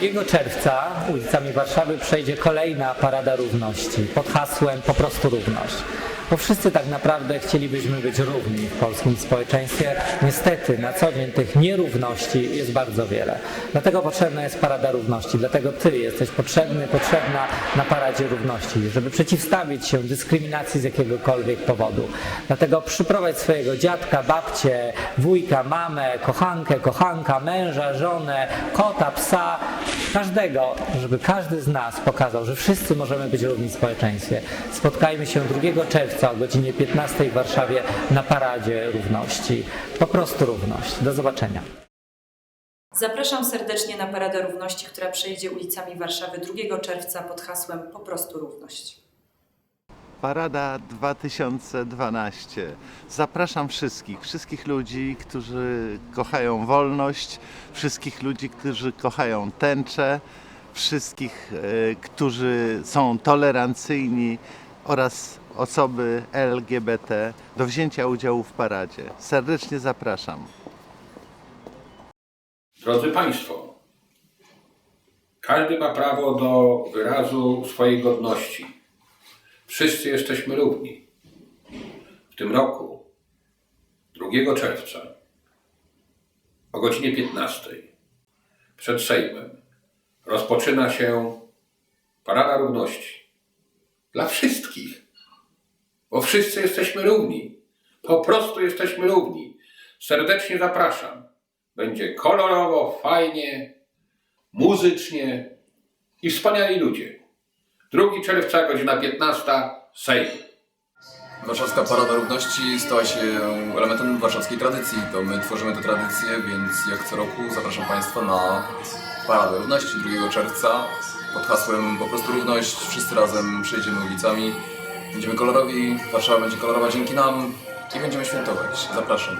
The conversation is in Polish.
2 czerwca ulicami Warszawy przejdzie kolejna Parada Równości pod hasłem po prostu równość. Bo wszyscy tak naprawdę chcielibyśmy być równi w polskim społeczeństwie. Niestety na co dzień tych nierówności jest bardzo wiele. Dlatego potrzebna jest Parada Równości. Dlatego Ty jesteś potrzebny, potrzebna na Paradzie Równości, żeby przeciwstawić się dyskryminacji z jakiegokolwiek powodu. Dlatego przyprowadź swojego dziadka, babcię, wujka, mamę, kochankę, kochanka, męża, żonę, kota, psa, każdego, żeby każdy z nas pokazał, że wszyscy możemy być równi w społeczeństwie. Spotkajmy się 2 czerwca o godzinie 15 w Warszawie na Paradzie Równości. Po prostu równość. Do zobaczenia. Zapraszam serdecznie na Paradę Równości, która przejdzie ulicami Warszawy 2 czerwca pod hasłem Po prostu równość. Parada 2012. Zapraszam wszystkich, wszystkich ludzi, którzy kochają wolność, wszystkich ludzi, którzy kochają tęczę, wszystkich, e, którzy są tolerancyjni oraz osoby LGBT do wzięcia udziału w paradzie. Serdecznie zapraszam. Drodzy Państwo, każdy ma prawo do wyrazu swojej godności. Wszyscy jesteśmy równi. W tym roku, 2 czerwca, o godzinie 15, przed Sejmem, rozpoczyna się Parada Równości. Dla wszystkich. Bo wszyscy jesteśmy równi. Po prostu jesteśmy równi. Serdecznie zapraszam. Będzie kolorowo, fajnie, muzycznie i wspaniali ludzie. 2 czerwca, godzina 15, Sejm. Warszawska Parada Równości stała się elementem warszawskiej tradycji. To my tworzymy tę tradycję, więc jak co roku zapraszam Państwa na Paradę Równości 2 czerwca pod hasłem po prostu równość. Wszyscy razem przejdziemy ulicami. Będziemy kolorowi, Warszawa będzie kolorowa dzięki nam i będziemy świętować. Zapraszam.